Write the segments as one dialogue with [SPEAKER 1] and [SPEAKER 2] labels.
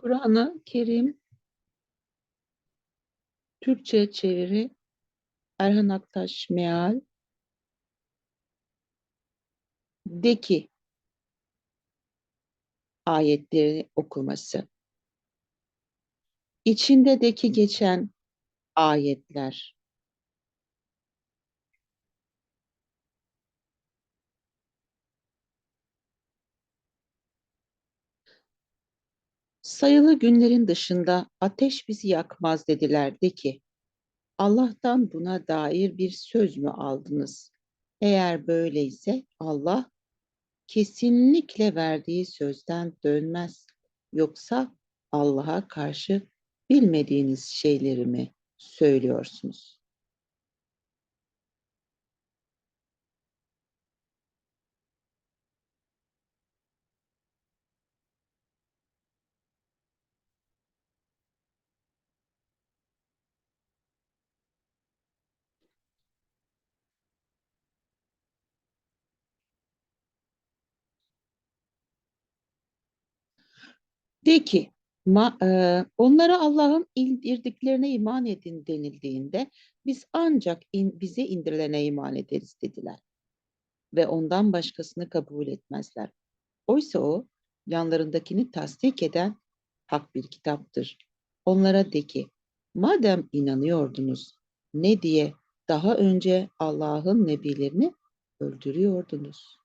[SPEAKER 1] Kur'an-ı Kerim Türkçe çeviri Erhan Aktaş Meal Deki ayetleri okuması. İçinde deki geçen ayetler. Sayılı günlerin dışında ateş bizi yakmaz dediler de ki, Allah'tan buna dair bir söz mü aldınız? Eğer böyleyse Allah kesinlikle verdiği sözden dönmez. Yoksa Allah'a karşı bilmediğiniz şeyleri mi söylüyorsunuz? De ki, ma, e, onlara Allah'ın indirdiklerine iman edin denildiğinde biz ancak in, bize indirilene iman ederiz dediler. Ve ondan başkasını kabul etmezler. Oysa o yanlarındakini tasdik eden hak bir kitaptır. Onlara de ki, madem inanıyordunuz ne diye daha önce Allah'ın nebilerini öldürüyordunuz?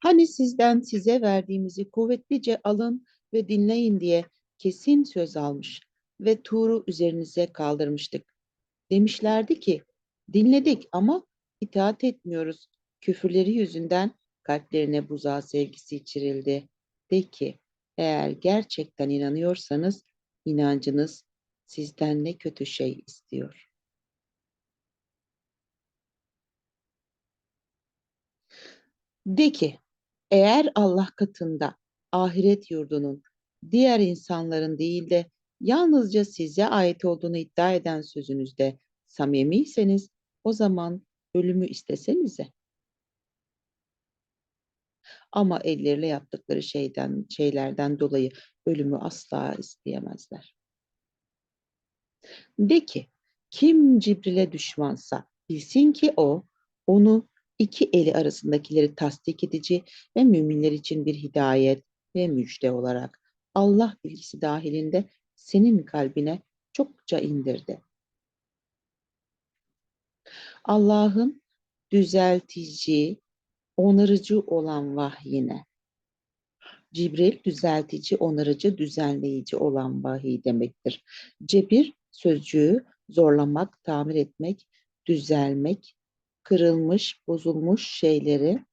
[SPEAKER 1] Hani sizden size verdiğimizi kuvvetlice alın ve dinleyin diye kesin söz almış ve Tur'u üzerinize kaldırmıştık. Demişlerdi ki, dinledik ama itaat etmiyoruz. Küfürleri yüzünden kalplerine buzağı sevgisi içirildi. De ki, eğer gerçekten inanıyorsanız inancınız sizden ne kötü şey istiyor. De ki, eğer Allah katında ahiret yurdunun diğer insanların değil de yalnızca size ait olduğunu iddia eden sözünüzde samimiyseniz o zaman ölümü istesenize. Ama elleriyle yaptıkları şeyden şeylerden dolayı ölümü asla isteyemezler. De ki kim Cibril'e düşmansa bilsin ki o onu iki eli arasındakileri tasdik edici ve müminler için bir hidayet ve müjde olarak Allah bilgisi dahilinde senin kalbine çokça indirdi. Allah'ın düzeltici, onarıcı olan vahyine. Cibril düzeltici, onarıcı, düzenleyici olan vahiy demektir. Cebir sözcüğü zorlamak, tamir etmek, düzelmek, kırılmış, bozulmuş şeyleri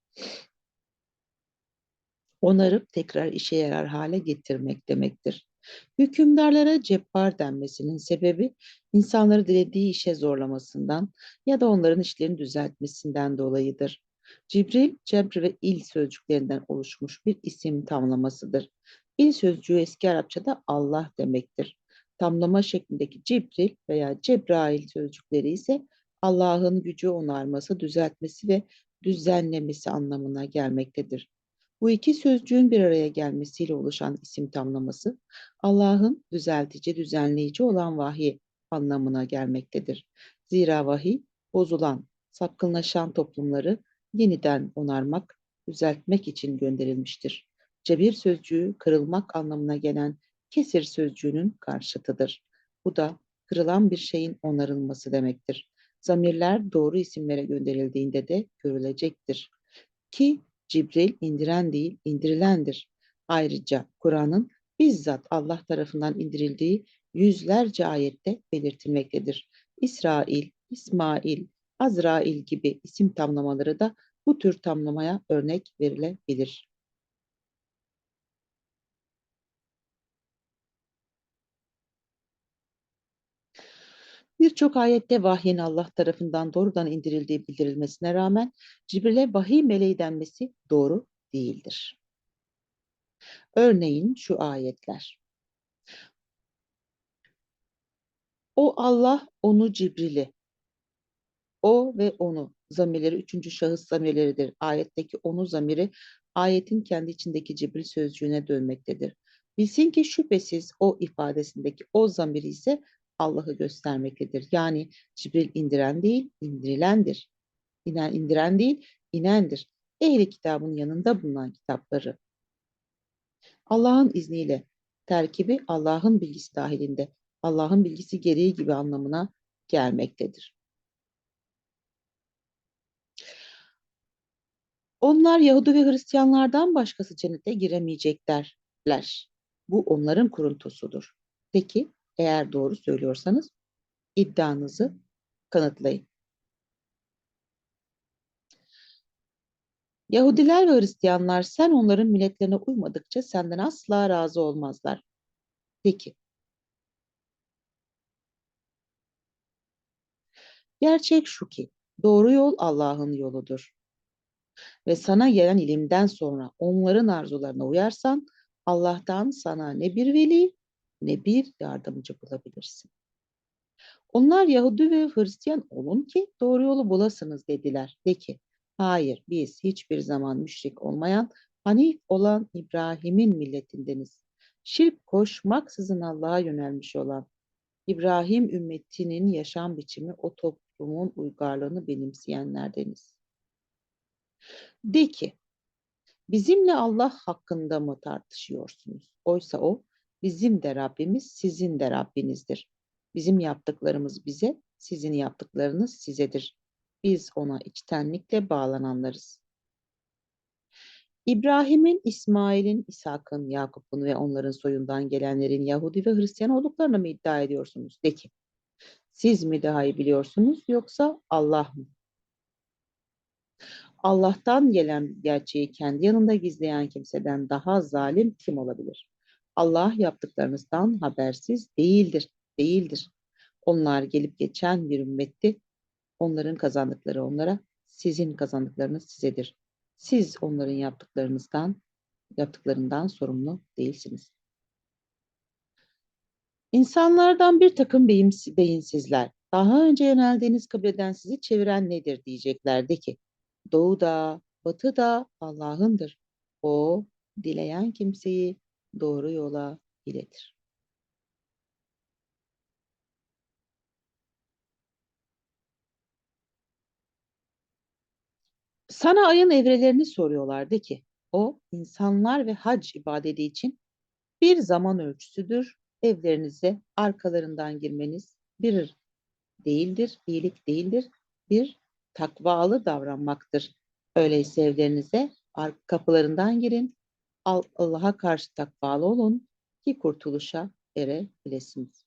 [SPEAKER 1] onarıp tekrar işe yarar hale getirmek demektir. Hükümdarlara cebbar denmesinin sebebi insanları dilediği işe zorlamasından ya da onların işlerini düzeltmesinden dolayıdır. Cibril, cebr ve il sözcüklerinden oluşmuş bir isim tamlamasıdır. İl sözcüğü eski Arapçada Allah demektir. Tamlama şeklindeki Cibril veya Cebrail sözcükleri ise Allah'ın gücü onarması, düzeltmesi ve düzenlemesi anlamına gelmektedir. Bu iki sözcüğün bir araya gelmesiyle oluşan isim tamlaması Allah'ın düzeltici, düzenleyici olan vahiy anlamına gelmektedir. Zira vahiy bozulan, sapkınlaşan toplumları yeniden onarmak, düzeltmek için gönderilmiştir. Cebir sözcüğü kırılmak anlamına gelen kesir sözcüğünün karşıtıdır. Bu da kırılan bir şeyin onarılması demektir zamirler doğru isimlere gönderildiğinde de görülecektir. Ki Cibril indiren değil, indirilendir. Ayrıca Kur'an'ın bizzat Allah tarafından indirildiği yüzlerce ayette belirtilmektedir. İsrail, İsmail, Azrail gibi isim tamlamaları da bu tür tamlamaya örnek verilebilir. Birçok ayette vahyin Allah tarafından doğrudan indirildiği bildirilmesine rağmen Cibril'e vahiy meleği denmesi doğru değildir. Örneğin şu ayetler. O Allah onu Cibril'i, o ve onu zamirleri üçüncü şahıs zamirleridir. Ayetteki onu zamiri ayetin kendi içindeki Cibril sözcüğüne dönmektedir. Bilsin ki şüphesiz o ifadesindeki o zamir ise Allah'ı göstermektedir. Yani Cibril indiren değil, indirilendir. İnen, indiren değil, inendir. Ehli kitabın yanında bulunan kitapları Allah'ın izniyle terkibi Allah'ın bilgisi dahilinde, Allah'ın bilgisi gereği gibi anlamına gelmektedir. Onlar Yahudi ve Hristiyanlardan başkası cennete giremeyeceklerler. Bu onların kuruntusudur. Peki eğer doğru söylüyorsanız iddianızı kanıtlayın. Yahudiler ve Hristiyanlar sen onların milletlerine uymadıkça senden asla razı olmazlar. Peki. Gerçek şu ki doğru yol Allah'ın yoludur. Ve sana gelen ilimden sonra onların arzularına uyarsan Allah'tan sana ne bir veli ne bir yardımcı bulabilirsin. Onlar Yahudi ve Hristiyan olun ki doğru yolu bulasınız dediler. De ki Hayır, biz hiçbir zaman müşrik olmayan, Hanif olan İbrahim'in milletindeniz. Şirk koşmaksızın Allah'a yönelmiş olan İbrahim ümmetinin yaşam biçimi o toplumun uygarlığını benimseyenlerdeniz. De ki, bizimle Allah hakkında mı tartışıyorsunuz? Oysa o, bizim de Rabbimiz, sizin de Rabbinizdir. Bizim yaptıklarımız bize, sizin yaptıklarınız sizedir. Biz ona içtenlikle bağlananlarız. İbrahim'in, İsmail'in, İshak'ın, Yakup'un ve onların soyundan gelenlerin Yahudi ve Hristiyan olduklarını mı iddia ediyorsunuz? De ki, siz mi daha iyi biliyorsunuz yoksa Allah mı? Allah'tan gelen gerçeği kendi yanında gizleyen kimseden daha zalim kim olabilir? Allah yaptıklarınızdan habersiz değildir, değildir. Onlar gelip geçen bir ümmetti Onların kazandıkları onlara, sizin kazandıklarınız sizedir. Siz onların yaptıklarınızdan, yaptıklarından sorumlu değilsiniz. İnsanlardan bir takım beyinsizler, daha önce yöneldiğiniz kıbleden sizi çeviren nedir diyeceklerdi ki, doğu da, batı da Allah'ındır. O, dileyen kimseyi doğru yola iletir. Sana ayın evrelerini soruyorlar de ki o insanlar ve hac ibadeti için bir zaman ölçüsüdür. Evlerinize arkalarından girmeniz bir değildir, iyilik değildir, bir takvalı davranmaktır. Öyleyse evlerinize kapılarından girin, Allah'a karşı takvalı olun ki kurtuluşa erebilesiniz.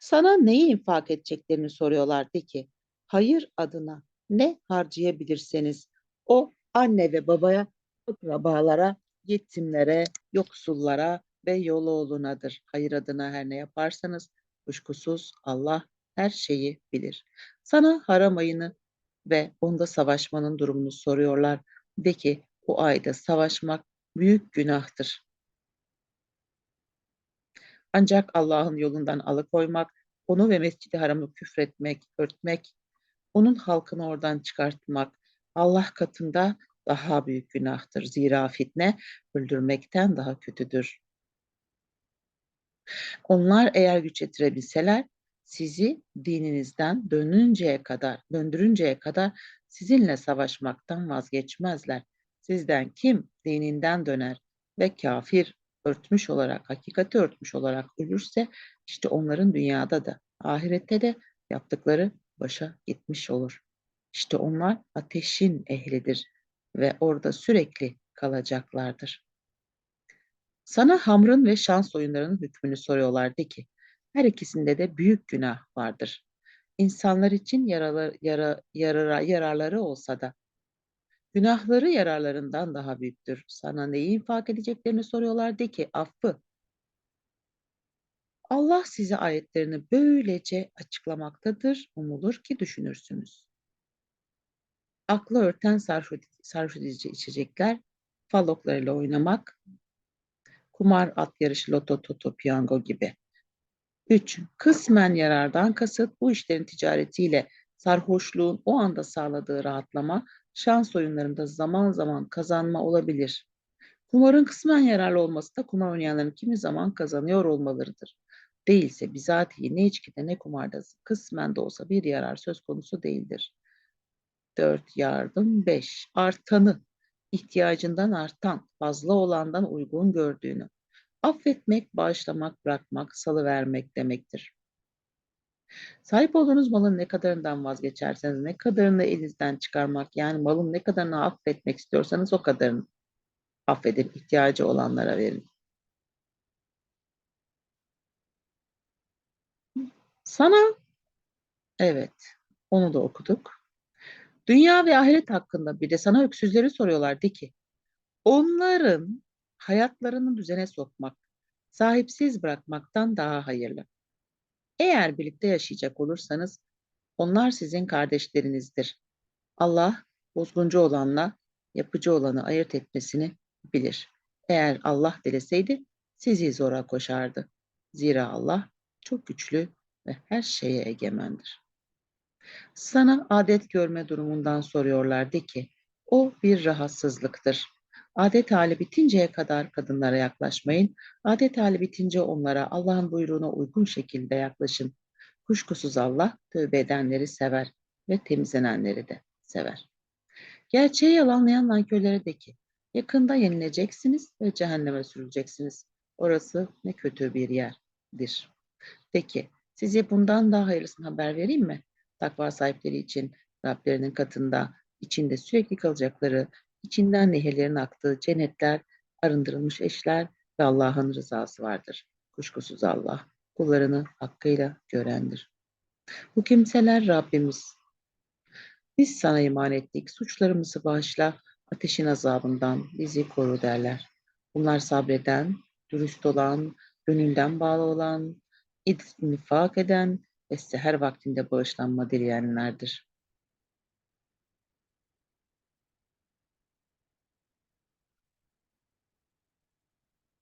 [SPEAKER 1] Sana neyi infak edeceklerini soruyorlar de ki, hayır adına ne harcayabilirseniz o anne ve babaya, akrabalara, yetimlere, yoksullara ve yolu olunadır. Hayır adına her ne yaparsanız kuşkusuz Allah her şeyi bilir. Sana haram ayını ve onda savaşmanın durumunu soruyorlar. De ki o ayda savaşmak büyük günahtır. Ancak Allah'ın yolundan alıkoymak, onu ve mescidi haramı küfretmek, örtmek, onun halkını oradan çıkartmak, Allah katında daha büyük günahtır. Zira fitne öldürmekten daha kötüdür. Onlar eğer güç yetirebilseler sizi dininizden dönünceye kadar, döndürünceye kadar sizinle savaşmaktan vazgeçmezler. Sizden kim dininden döner ve kafir örtmüş olarak, hakikati örtmüş olarak ölürse işte onların dünyada da ahirette de yaptıkları başa gitmiş olur. İşte onlar ateşin ehlidir ve orada sürekli kalacaklardır. Sana hamrın ve şans oyunlarının hükmünü soruyorlar de ki, her ikisinde de büyük günah vardır. İnsanlar için yaralar, yara, yarara, yararları olsa da, günahları yararlarından daha büyüktür. Sana neyi infak edeceklerini soruyorlar de ki, affı. Allah size ayetlerini böylece açıklamaktadır, umulur ki düşünürsünüz aklı örten sarhoş edici içecekler, falloklarıyla oynamak, kumar, at yarışı, loto, toto, piyango gibi. 3. Kısmen yarardan kasıt bu işlerin ticaretiyle sarhoşluğun o anda sağladığı rahatlama, Şans oyunlarında zaman zaman kazanma olabilir. Kumarın kısmen yararlı olması da kumar oynayanların kimi zaman kazanıyor olmalarıdır. Değilse bizatihi ne içkide ne kumarda kısmen de olsa bir yarar söz konusu değildir. 4 yardım 5 artanı ihtiyacından artan fazla olandan uygun gördüğünü affetmek bağışlamak bırakmak salıvermek demektir. Sahip olduğunuz malın ne kadarından vazgeçerseniz ne kadarını elinizden çıkarmak yani malın ne kadarını affetmek istiyorsanız o kadarını affedin ihtiyacı olanlara verin. Sana evet onu da okuduk. Dünya ve ahiret hakkında bir de sana öksüzleri soruyorlar de ki onların hayatlarını düzene sokmak, sahipsiz bırakmaktan daha hayırlı. Eğer birlikte yaşayacak olursanız onlar sizin kardeşlerinizdir. Allah bozguncu olanla yapıcı olanı ayırt etmesini bilir. Eğer Allah dileseydi sizi zora koşardı. Zira Allah çok güçlü ve her şeye egemendir. Sana adet görme durumundan soruyorlar de ki, o bir rahatsızlıktır. Adet hali bitinceye kadar kadınlara yaklaşmayın. Adet hali bitince onlara Allah'ın buyruğuna uygun şekilde yaklaşın. Kuşkusuz Allah tövbe edenleri sever ve temizlenenleri de sever. Gerçeği yalanlayan nankörlere de ki, yakında yenileceksiniz ve cehenneme sürüleceksiniz. Orası ne kötü bir yerdir. Peki, size bundan daha hayırlısını haber vereyim mi? Takva sahipleri için Rablerinin katında, içinde sürekli kalacakları, içinden nehirlerin aktığı cennetler, arındırılmış eşler ve Allah'ın rızası vardır. Kuşkusuz Allah kullarını hakkıyla görendir. Bu kimseler Rabbimiz. Biz sana iman ettik, suçlarımızı bağışla, ateşin azabından bizi koru derler. Bunlar sabreden, dürüst olan, gönülden bağlı olan, nifak eden ve seher vaktinde bağışlanma dileyenlerdir.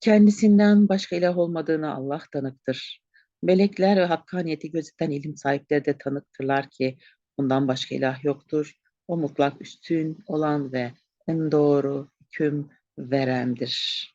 [SPEAKER 1] Kendisinden başka ilah olmadığını Allah tanıktır. Melekler ve hakkaniyeti gözeten ilim sahipleri de tanıktırlar ki ondan başka ilah yoktur. O mutlak üstün olan ve en doğru hüküm verendir.